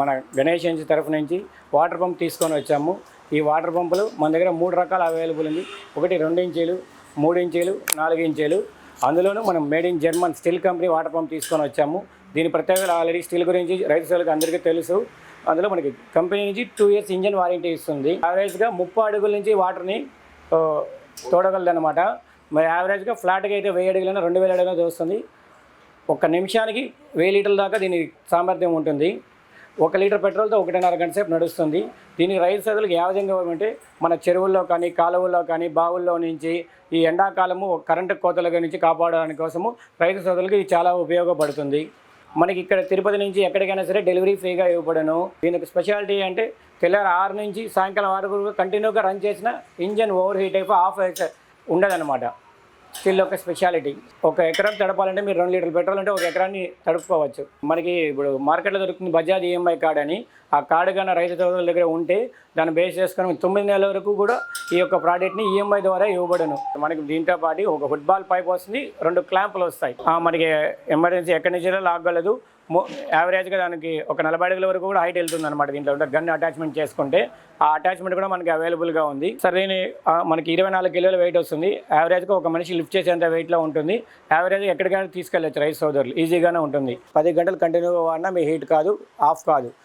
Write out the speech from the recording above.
మన గణేష్ ఏజెన్సీ తరఫు నుంచి వాటర్ పంప్ తీసుకొని వచ్చాము. ఈ వాటర్ పంపులు మన దగ్గర మూడు రకాలు అవైలబుల్ ఉంది. ఒకటి రెండు ఇంచీలు మూడు ఇంచీలు నాలుగు ఇంచీలు. అందులోనూ మనం made in German steel company water pump తీసుకొని వచ్చాము. దీని ప్రత్యేకత ఆల్రెడీ స్టీల్ గురించి రైతు సేవలకు అందరికీ తెలుసు. అందులో మనకి కంపెనీ నుంచి టూ ఇయర్స్ ఇంజన్ వారంటీ ఇస్తుంది. యావరేజ్గా ముప్పై అడుగుల నుంచి వాటర్ని తోడగలదు అనమాట మరి యావరేజ్గా ఫ్లాట్గా అయితే వెయ్యి అడుగులైనా రెండు వేల అడుగులు దోస్తుంది ఒక నిమిషానికి వెయ్యి లీటర్ల దాకా దీని సామర్థ్యం ఉంటుంది. ఒక లీటర్ పెట్రోల్తో ఒకటిన్నర గంట సేపు నడుస్తుంది. దీని రైతు సదులకు ఏ విధంగా అంటే మన చెరువుల్లో కానీ కాలువల్లో కానీ బావుల్లో నుంచి ఈ ఎండాకాలము కరెంటు కోతల నుంచి కాపాడడానికి కోసము రైతు సదులకు ఇది చాలా ఉపయోగపడుతుంది. మనకి ఇక్కడ తిరుపతి నుంచి ఎక్కడికైనా సరే డెలివరీ ఫ్రీగా ఇవ్వబడను. దీనికి స్పెషాలిటీ అంటే తెల్లారి ఆరు నుంచి సాయంకాలం ఆరు వరకు కంటిన్యూగా రన్ చేసిన ఇంజన్ ఓవర్ హీట్ అయిపోయి ఆఫ్ అయితే ఉండదన్నమాట. స్టిల్ ఒక స్పెషాలిటీ. ఒక ఎకరం తడపాలంటే మీరు రెండు లీటర్లు పెట్రోల్ అంటే ఒక ఎకరాన్ని తడుపుకోవచ్చు. మనకి ఇప్పుడు మార్కెట్లో దొరుకుతుంది బజాజ్ ఈఎంఐ కార్డ్ అని. ఆ కార్డు కానీ రైతు సోదరుల దగ్గర ఉంటే దాన్ని బేస్ చేసుకొని తొమ్మిది నెలల వరకు కూడా ఈ యొక్క ప్రోడక్ట్ని ఈఎంఐ ద్వారా ఇవ్వబడను. మనకి దీంతో పాటు ఒక ఫుట్బాల్ పైప్ వస్తుంది రెండు క్లాంపులు వస్తాయి. మనకి ఎమర్జెన్సీ ఎక్కడి నుంచి లాగలదు యావరేజ్గా దానికి ఒక నలభై అడుగుల వరకు కూడా హైట్ వెళ్తుంది అనమాట దీంట్లో గన్ అటాచ్మెంట్ చేసుకుంటే. ఆ అటాచ్మెంట్ కూడా మనకి అవైలబుల్గా ఉంది. సరే దీని మనకి ఇరవై నాలుగు కిలోల వెయిట్ వస్తుంది. యావరేజ్గా ఒక మనిషి లిఫ్ట్ చేసేంత వెయిట్లో ఉంటుంది. యావరేజ్ ఎక్కడికైనా తీసుకెళ్ళచ్చు రైస్ సోదరులు. ఈజీగానే ఉంటుంది. పది గంటలు కంటిన్యూగా వాడినా మీ హీట్ కాదు ఆఫ్ కాదు.